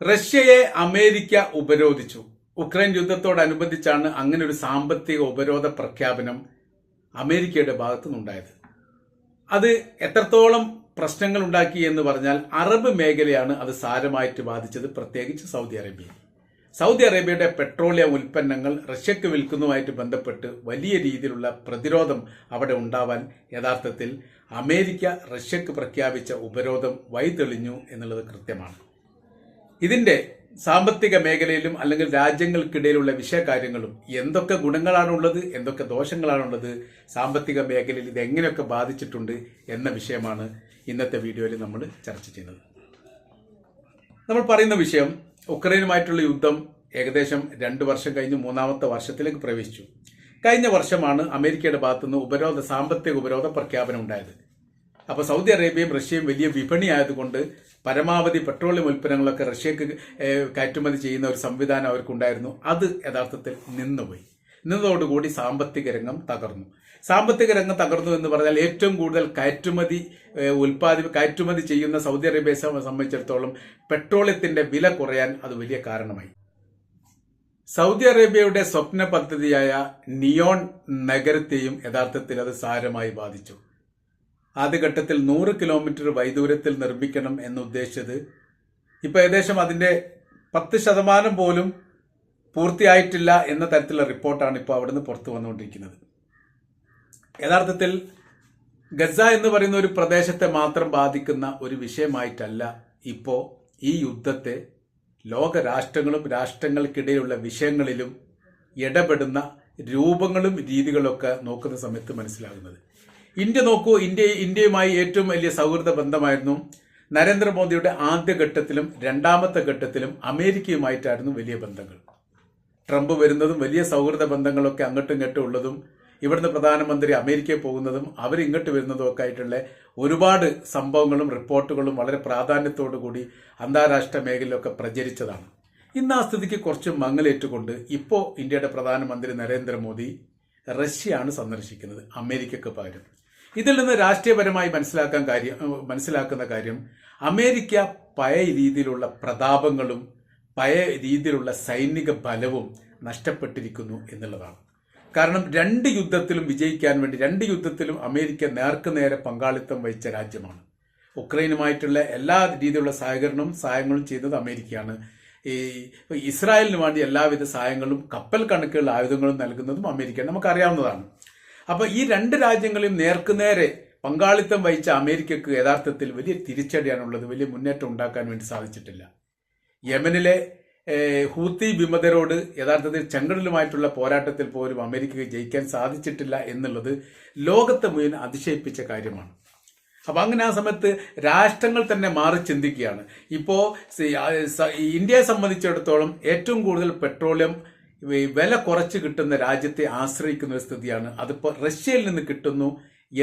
റഷ്യയെ അമേരിക്ക ഉപരോധിച്ചു. ഉക്രൈൻ യുദ്ധത്തോടനുബന്ധിച്ചാണ് അങ്ങനെ ഒരു സാമ്പത്തിക ഉപരോധ പ്രഖ്യാപനം അമേരിക്കയുടെ ഭാഗത്തു നിന്നുണ്ടായത് അത് എത്രത്തോളം പ്രശ്നങ്ങൾ ഉണ്ടാക്കി എന്ന് പറഞ്ഞാൽ അറബ് മേഖലയാണ് അത് സാരമായിട്ട് ബാധിച്ചത് പ്രത്യേകിച്ച് സൗദി അറേബ്യ. സൗദി അറേബ്യയുടെ പെട്രോളിയം ഉൽപ്പന്നങ്ങൾ റഷ്യക്ക് വിൽക്കുന്നതുമായിട്ട് ബന്ധപ്പെട്ട് വലിയ രീതിയിലുള്ള പ്രതിരോധം അവിടെ ഉണ്ടാവാൻ യഥാർത്ഥത്തിൽ അമേരിക്ക റഷ്യക്ക് പ്രഖ്യാപിച്ച ഉപരോധം വൈതെളിഞ്ഞു എന്നുള്ളത് കൃത്യമാണ്. ഇതിന്റെ സാമ്പത്തിക മേഖലയിലും അല്ലെങ്കിൽ രാജ്യങ്ങൾക്കിടയിലുള്ള വിഷയകാര്യങ്ങളും എന്തൊക്കെ ഗുണങ്ങളാണുള്ളത് എന്തൊക്കെ ദോഷങ്ങളാണുള്ളത് സാമ്പത്തിക മേഖലയിൽ ഇത് എങ്ങനെയൊക്കെ ബാധിച്ചിട്ടുണ്ട് എന്ന വിഷയമാണ് ഇന്നത്തെ വീഡിയോയിൽ നമ്മൾ ചർച്ച ചെയ്യുന്നത്. നമ്മൾ പറയുന്ന വിഷയം ഉക്രൈനുമായിട്ടുള്ള യുദ്ധം ഏകദേശം രണ്ട് വർഷം കഴിഞ്ഞ് മൂന്നാമത്തെ വർഷത്തിലേക്ക് പ്രവേശിച്ചു. കഴിഞ്ഞ വർഷമാണ് അമേരിക്കയുടെ ഭാഗത്തുനിന്ന് ഉപരോധ സാമ്പത്തിക ഉപരോധ പ്രഖ്യാപനം ഉണ്ടായത്. അപ്പോൾ സൗദി അറേബ്യയും റഷ്യയും വലിയ വിപണി ആയതുകൊണ്ട് പരമാവധി പെട്രോളിയം ഉൽപ്പന്നങ്ങളൊക്കെ റഷ്യക്ക് കയറ്റുമതി ചെയ്യുന്ന ഒരു സംവിധാനം അവർക്കുണ്ടായിരുന്നു. അത് യഥാർത്ഥത്തിൽ നിന്നുപോയി. നിന്നതോടുകൂടി സാമ്പത്തിക രംഗം തകർന്നു. സാമ്പത്തിക രംഗം തകർന്നു എന്ന് പറഞ്ഞാൽ ഏറ്റവും കൂടുതൽ കയറ്റുമതി ഉൽപാദി കയറ്റുമതി ചെയ്യുന്ന സൗദി അറേബ്യയെ സംബ- സംബന്ധിച്ചിടത്തോളം പെട്രോളിയത്തിന്റെ വില കുറയാൻ അത് വലിയ കാരണമായി. സൗദി അറേബ്യയുടെ സ്വപ്ന പദ്ധതിയായ നിയോൺ നഗരത്തെയും യഥാർത്ഥത്തിൽ അത് സാരമായി ബാധിച്ചു. ആദ്യഘട്ടത്തിൽ നൂറ് കിലോമീറ്റർ വൈദൂരത്തിൽ നിർമ്മിക്കണം എന്നുദ്ദേശിച്ചത്. ഇപ്പോൾ ഇപ്പൊ ഏകദേശം അതിന്റെ പത്ത് ശതമാനം പോലും പൂർത്തിയായിട്ടില്ല എന്ന തരത്തിലുള്ള റിപ്പോർട്ടാണ് ഇപ്പോൾ അവിടുന്ന് പുറത്തു വന്നുകൊണ്ടിരിക്കുന്നത്. യഥാർത്ഥത്തിൽ ഗസ എന്ന് പറയുന്ന ഒരു പ്രദേശത്തെ മാത്രം ബാധിക്കുന്ന ഒരു വിഷയമായിട്ടല്ല ഇപ്പോൾ ഈ യുദ്ധത്തെ ലോക രാഷ്ട്രങ്ങളും രാഷ്ട്രങ്ങൾക്കിടയിലുള്ള വിഷയങ്ങളിലും ഇടപെടുന്ന രൂപങ്ങളും രീതികളൊക്കെ നോക്കുന്ന സമയത്ത് മനസ്സിലാകുന്നത്. ഇന്ത്യ നോക്കൂ ഇന്ത്യ ഇന്ത്യയുമായി ഏറ്റവും വലിയ സൗഹൃദ ബന്ധമായിരുന്നു. നരേന്ദ്രമോദിയുടെ ആദ്യഘട്ടത്തിലും രണ്ടാമത്തെ ഘട്ടത്തിലും അമേരിക്കയുമായിട്ടായിരുന്നു വലിയ ബന്ധങ്ങൾ. ട്രംപ് വരുന്നതും വലിയ സൗഹൃദ ബന്ധങ്ങളൊക്കെ അങ്ങോട്ടും ഇങ്ങോട്ടും ഉള്ളതും ഇവിടുന്ന് പ്രധാനമന്ത്രി അമേരിക്കയിൽ പോകുന്നതും അവർ ഇങ്ങോട്ട് വരുന്നതും ഒക്കെ ആയിട്ടുള്ള ഒരുപാട് സംഭവങ്ങളും റിപ്പോർട്ടുകളും വളരെ പ്രാധാന്യത്തോടു കൂടി അന്താരാഷ്ട്ര മേഖലയിലൊക്കെ പ്രചരിച്ചതാണ്. ഇന്ന് ആ സ്ഥിതിക്ക് കുറച്ച് മങ്ങലേറ്റുകൊണ്ട് ഇപ്പോൾ ഇന്ത്യയുടെ പ്രധാനമന്ത്രി നരേന്ദ്രമോദി റഷ്യയാണ് സന്ദർശിക്കുന്നത് അമേരിക്കയ്ക്ക് പകരം. ഇതിൽ നിന്ന് രാഷ്ട്രീയപരമായി മനസ്സിലാക്കാൻ കാര്യം മനസ്സിലാക്കുന്ന കാര്യം അമേരിക്ക പഴയ രീതിയിലുള്ള പ്രതാപങ്ങളും പഴയ രീതിയിലുള്ള സൈനിക ബലവും നഷ്ടപ്പെട്ടിരിക്കുന്നു എന്നുള്ളതാണ്. കാരണം രണ്ട് യുദ്ധത്തിലും വിജയിക്കാൻ വേണ്ടി രണ്ട് യുദ്ധത്തിലും അമേരിക്ക നേർക്കുനേരെ പങ്കാളിത്തം വഹിച്ച രാജ്യമാണ്. ഉക്രൈനുമായിട്ടുള്ള എല്ലാ രീതിയിലുള്ള സഹകരണവും സഹായങ്ങളും ചെയ്തത് അമേരിക്കയാണ്. ഈ ഇസ്രായേലിന് വേണ്ടി എല്ലാവിധ സഹായങ്ങളും കപ്പൽ കണക്കുകളിൽ ആയുധങ്ങളും നൽകുന്നതും അമേരിക്കയാണ്. നമുക്കറിയാവുന്നതാണ്. അപ്പൊ ഈ രണ്ട് രാജ്യങ്ങളെയും നേർക്കുനേരെ പങ്കാളിത്തം വഹിച്ച അമേരിക്കക്ക് യഥാർത്ഥത്തിൽ വലിയ തിരിച്ചടിയാണുള്ളത് വലിയ മുന്നേറ്റം ഉണ്ടാക്കാൻ വേണ്ടി സാധിച്ചിട്ടില്ല. യമനിലെ ഹൂത്തി വിമതരോട് യഥാർത്ഥത്തിൽ ചെങ്കടലുമായിട്ടുള്ള പോരാട്ടത്തിൽ പോലും അമേരിക്കക്ക് ജയിക്കാൻ സാധിച്ചിട്ടില്ല എന്നുള്ളത് ലോകത്തെ മുഴുവൻ അതിശയിപ്പിച്ച കാര്യമാണ്. അപ്പൊ അങ്ങനെ ആ സമയത്ത് രാഷ്ട്രങ്ങൾ തന്നെ മാറി ചിന്തിക്കുകയാണ്. ഇപ്പോ സി- ആ, ഇന്ത്യയെ സംബന്ധിച്ചിടത്തോളം ഏറ്റവും കൂടുതൽ പെട്രോളിയം വില കുറച്ച് കിട്ടുന്ന രാജ്യത്തെ ആശ്രയിക്കുന്ന ഒരു സ്ഥിതിയാണ്. അതിപ്പോ റഷ്യയിൽ നിന്ന് കിട്ടുന്നു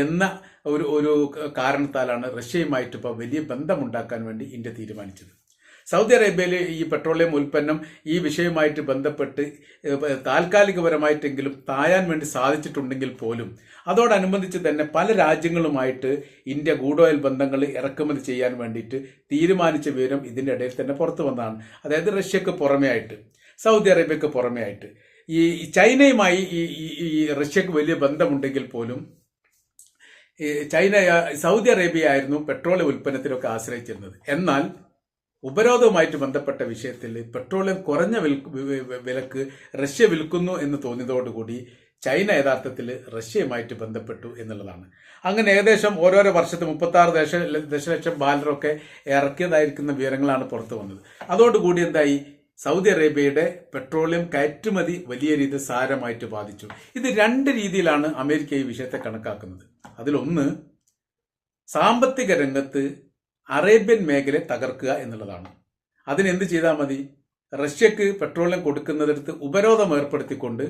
എന്ന ഒരു ഒരു കാരണത്താലാണ് റഷ്യയുമായിട്ട് ഇപ്പോൾ വലിയ ബന്ധമുണ്ടാക്കാൻ വേണ്ടി ഇന്ത്യ തീരുമാനിച്ചത്. സൗദി അറേബ്യയിലെ ഈ പെട്രോളിയം ഉൽപ്പന്നം ഈ വിഷയവുമായിട്ട് ബന്ധപ്പെട്ട് താൽക്കാലികപരമായിട്ടെങ്കിലും തായാൻ വേണ്ടി സാധിച്ചിട്ടുണ്ടെങ്കിൽ പോലും അതോടനുബന്ധിച്ച് തന്നെ പല രാജ്യങ്ങളുമായിട്ട് ഇന്ത്യ ഗൂഡോയിൽ ബന്ധങ്ങൾ ഇറക്കുമതി ചെയ്യാൻ വേണ്ടിയിട്ട് തീരുമാനിച്ച വിവരം ഇതിന്റെ ഇടയിൽ തന്നെ പുറത്തു വന്നതാണ്. അതായത് റഷ്യക്ക് പുറമേ ആയിട്ട് സൗദി അറേബ്യക്ക് പുറമേ ആയിട്ട്. ഈ ചൈനയുമായി ഈ ഈ- റഷ്യക്ക് വലിയ ബന്ധമുണ്ടെങ്കിൽ പോലും ചൈന സൗദി അറേബ്യ ആയിരുന്നു പെട്രോളിയം ഉൽപ്പന്നത്തിലൊക്കെ ആശ്രയിച്ചിരുന്നത്. എന്നാൽ ഉപരോധവുമായിട്ട് ബന്ധപ്പെട്ട വിഷയത്തിൽ പെട്രോളിയം കുറഞ്ഞ വിലക്ക് റഷ്യ വിൽക്കുന്നു എന്ന് തോന്നിയതോടുകൂടി ചൈന യഥാർത്ഥത്തിൽ റഷ്യയുമായിട്ട് ബന്ധപ്പെട്ടു എന്നുള്ളതാണ്. അങ്ങനെ ഏകദേശം ഓരോരോ വർഷത്തെ മുപ്പത്തി ആറ് ദശ ദശലക്ഷം ബാലറൊക്കെ ഇറക്കിയതായിരിക്കുന്ന വിവരങ്ങളാണ് പുറത്തു വന്നത്. അതോടുകൂടി എന്തായി? സൗദി അറേബ്യയുടെ പെട്രോളിയം കയറ്റുമതി വലിയ രീതിയിൽ സാരമായിട്ട് ബാധിച്ചു. ഇത് രണ്ട് രീതിയിലാണ് അമേരിക്ക ഈ വിഷയത്തെ കണക്കാക്കുന്നത്. അതിലൊന്ന് സാമ്പത്തിക രംഗത്ത് അറേബ്യൻ മേഖല തകർക്കുക എന്നുള്ളതാണ്. അതിനെന്ത് ചെയ്താൽ മതി? റഷ്യക്ക് പെട്രോളിയം കൊടുക്കുന്നിടത്ത് ഉപരോധം ഏർപ്പെടുത്തിക്കൊണ്ട്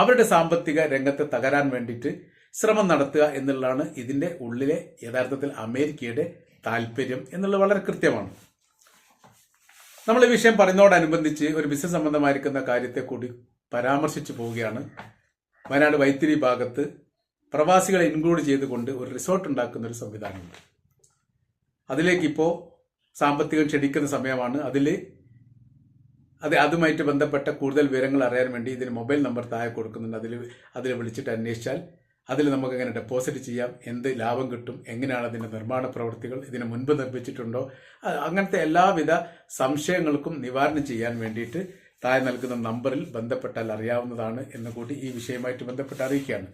അവരുടെ സാമ്പത്തിക രംഗത്തെ തകരാൻ വേണ്ടിയിട്ട് ശ്രമം നടത്തുക എന്നുള്ളതാണ് ഇതിന്റെ ഉള്ളിലെ യഥാർത്ഥത്തിൽ അമേരിക്കയുടെ താല്പര്യം എന്നുള്ളത് വളരെ കൃത്യമാണ്. നമ്മൾ ഈ വിഷയം പറയുന്നതോടനുബന്ധിച്ച് ഒരു ബിസിനസ് സംബന്ധമായിരിക്കുന്ന കാര്യത്തെ കൂടി പരാമർശിച്ചു പോവുകയാണ്. വയനാട് വൈത്തിരി ഭാഗത്ത് പ്രവാസികളെ ഇൻക്ലൂഡ് ചെയ്തുകൊണ്ട് ഒരു റിസോർട്ട് ഉണ്ടാക്കുന്ന ഒരു സംവിധാനമുണ്ട്. അതിലേക്ക് ഇപ്പോൾ സാമ്പത്തികം ക്ഷണിക്കുന്ന സമയമാണ്. അതിൽ അത് അതുമായിട്ട് ബന്ധപ്പെട്ട കൂടുതൽ വിവരങ്ങൾ അറിയാൻ വേണ്ടി ഇതിന് മൊബൈൽ നമ്പർ താഴെ കൊടുക്കുന്നുണ്ട്. അതിൽ അതിൽ വിളിച്ചിട്ട് അന്വേഷിച്ചാൽ അതിൽ നമുക്ക് എങ്ങനെ ഡെപ്പോസിറ്റ് ചെയ്യാം? എന്ത് ലാഭം കിട്ടും? എങ്ങനെയാണ് അതിന്റെ നിർമ്മാണ പ്രവൃത്തികൾ? ഇതിനു മുൻപ് നിർമ്മിച്ചിട്ടുണ്ടോ? അങ്ങനത്തെ എല്ലാവിധ സംശയങ്ങൾക്കും നിവാരണം ചെയ്യാൻ വേണ്ടിയിട്ട് താഴെ നൽകുന്ന നമ്പറിൽ ബന്ധപ്പെട്ടാൽ അറിയാവുന്നതാണ് എന്ന് കൂടി ഈ വിഷയമായിട്ട് ബന്ധപ്പെട്ട് അറിയിക്കുകയാണ്.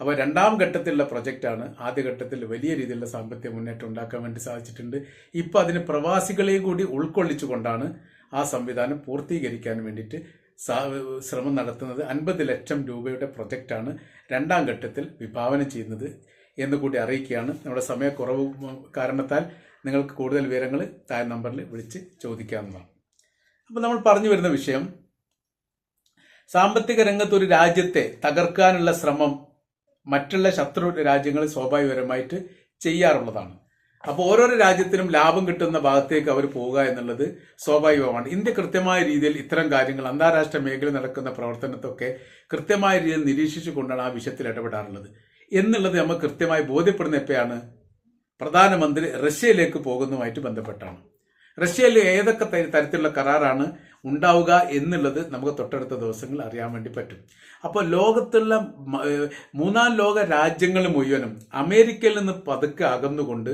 അപ്പോൾ രണ്ടാം ഘട്ടത്തിലുള്ള പ്രൊജക്റ്റാണ് ആദ്യഘട്ടത്തിൽ വലിയ രീതിയിലുള്ള സാമ്പത്തിക മുന്നേറ്റം ഉണ്ടാക്കാൻ വേണ്ടി സാധിച്ചിട്ടുണ്ട്. ഇപ്പോൾ അതിന് പ്രവാസികളെയും കൂടി ഉൾക്കൊള്ളിച്ചുകൊണ്ടാണ് ആ സംവിധാനം പൂർത്തീകരിക്കാൻ വേണ്ടിയിട്ട് ശ്രമം നടത്തുന്നത് അൻപത് ലക്ഷം രൂപയുടെ പ്രൊജക്റ്റാണ്. രണ്ടാം ഘട്ടത്തിൽ വിഭാവനം ചെയ്യുന്നത് എന്ന് കൂടി അറിയിക്കുകയാണ്. നമ്മുടെ സമയക്കുറവ് കാരണത്താൽ നിങ്ങൾക്ക് കൂടുതൽ വിവരങ്ങൾ താഴെ നമ്പറിൽ വിളിച്ച് ചോദിക്കാവുന്നതാണ്. അപ്പോൾ നമ്മൾ പറഞ്ഞു വരുന്ന വിഷയം സാമ്പത്തിക രംഗത്ത് ഒരു രാജ്യത്തെ തകർക്കാനുള്ള ശ്രമം മറ്റുള്ള ശത്രു രാജ്യങ്ങൾ സ്വാഭാവികപരമായിട്ട് ചെയ്യാറുള്ളതാണ്. അപ്പോൾ ഓരോരോ രാജ്യത്തിനും ലാഭം കിട്ടുന്ന ഭാഗത്തേക്ക് അവർ പോവുക എന്നുള്ളത് സ്വാഭാവികമാണ്. ഇന്ത്യ കൃത്യമായ രീതിയിൽ ഇത്തരം കാര്യങ്ങൾ അന്താരാഷ്ട്ര മേഖലയിൽ നടക്കുന്ന പ്രവർത്തനത്തൊക്കെ കൃത്യമായ രീതിയിൽ നിരീക്ഷിച്ചു കൊണ്ടാണ് ആ വിഷയത്തിൽ ഇടപെടാറുള്ളത്. എന്നുള്ളത് നമ്മൾ കൃത്യമായി ബോധ്യപ്പെടുന്ന എപ്പോഴാണ് പ്രധാനമന്ത്രി റഷ്യയിലേക്ക് പോകുന്നതുമായിട്ട് ബന്ധപ്പെട്ടാണ്. റഷ്യയിൽ ഏതൊക്കെ തരത്തിലുള്ള കരാറാണ് ഉണ്ടാവുക എന്നുള്ളത് നമുക്ക് തൊട്ടടുത്ത ദിവസങ്ങൾ അറിയാൻ വേണ്ടി പറ്റും. അപ്പോൾ ലോകത്തുള്ള മൂന്നാം ലോക രാജ്യങ്ങൾ മുഴുവനും അമേരിക്കയിൽ നിന്ന് പതുക്കെ അകന്നുകൊണ്ട്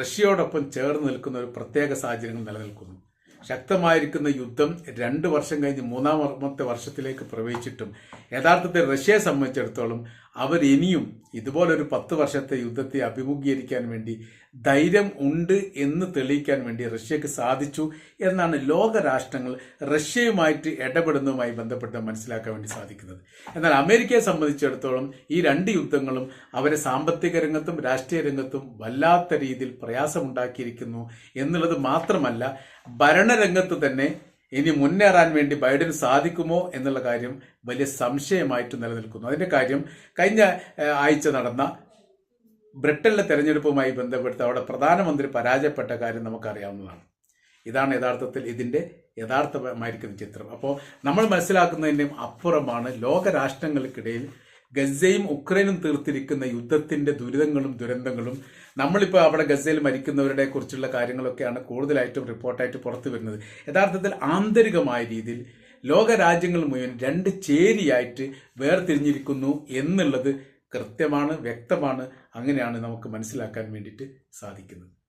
റഷ്യയോടൊപ്പം ചേർന്ന് നിൽക്കുന്ന ഒരു പ്രത്യേക സാഹചര്യങ്ങൾ നിലനിൽക്കുന്നു. ശക്തമായിരിക്കുന്ന യുദ്ധം രണ്ട് വർഷം കഴിഞ്ഞ് മൂന്നാമത്തെ വർഷത്തിലേക്ക് പ്രവേശിച്ചിട്ടും യഥാർത്ഥത്തിൽ റഷ്യയെ സംബന്ധിച്ചിടത്തോളം അവർ ഇനിയും ഇതുപോലൊരു പത്ത് വർഷത്തെ യുദ്ധത്തെ അഭിമുഖീകരിക്കാൻ വേണ്ടി ധൈര്യം ഉണ്ട് എന്ന് തെളിയിക്കാൻ വേണ്ടി റഷ്യക്ക് സാധിച്ചു എന്നാണ് ലോകരാഷ്ട്രങ്ങൾ റഷ്യയുമായിട്ട് ഇടപെടുന്നതുമായി ബന്ധപ്പെട്ട് മനസ്സിലാക്കാൻ വേണ്ടി സാധിക്കുന്നത്. എന്നാൽ അമേരിക്കയെ സംബന്ധിച്ചിടത്തോളം ഈ രണ്ട് യുദ്ധങ്ങളും അവരെ സാമ്പത്തിക രംഗത്തും രാഷ്ട്രീയ രംഗത്തും വല്ലാത്ത രീതിയിൽ പ്രയാസമുണ്ടാക്കിയിരിക്കുന്നു എന്നുള്ളത് മാത്രമല്ല ഭരണരംഗത്ത് തന്നെ ഇനി മുന്നേറാൻ വേണ്ടി ബൈഡന് സാധിക്കുമോ എന്നുള്ള കാര്യം വലിയ സംശയമായിട്ട് നിലനിൽക്കുന്നു. അതിന്റെ കാര്യം കഴിഞ്ഞ ആഴ്ച നടന്ന ബ്രിട്ടനിലെ തെരഞ്ഞെടുപ്പുമായി ബന്ധപ്പെട്ട് അവിടെ പ്രധാനമന്ത്രി പരാജയപ്പെട്ട കാര്യം നമുക്കറിയാവുന്നതാണ്. ഇതാണ് യഥാർത്ഥത്തിൽ ഇതിന്റെ യഥാർത്ഥമായിരിക്കുന്ന ചിത്രം. അപ്പോൾ നമ്മൾ മനസ്സിലാക്കുന്നതിന്റെയും അപ്പുറമാണ് ലോകരാഷ്ട്രങ്ങൾക്കിടയിൽ ഗസയും ഉക്രൈനും തീർത്തിരിക്കുന്ന യുദ്ധത്തിന്റെ ദുരിതങ്ങളും ദുരന്തങ്ങളും നമ്മളിപ്പോൾ അവിടെ ഗസയിൽ മരിക്കുന്നവരുടെ കുറിച്ചുള്ള കാര്യങ്ങളൊക്കെയാണ് കൂടുതലായിട്ടും റിപ്പോർട്ടായിട്ട് പുറത്തു വരുന്നത്. യഥാർത്ഥത്തിൽ ആന്തരികമായ രീതിയിൽ ലോകരാജ്യങ്ങൾ മുഴുവൻ രണ്ട് ചേരിയായിട്ട് വേർതിരിഞ്ഞിരിക്കുന്നു എന്നുള്ളത് കൃത്യമാണ് വ്യക്തമാണ് അങ്ങനെയാണ് നമുക്ക് മനസ്സിലാക്കാൻ വേണ്ടിയിട്ട് സാധിക്കുന്നത്.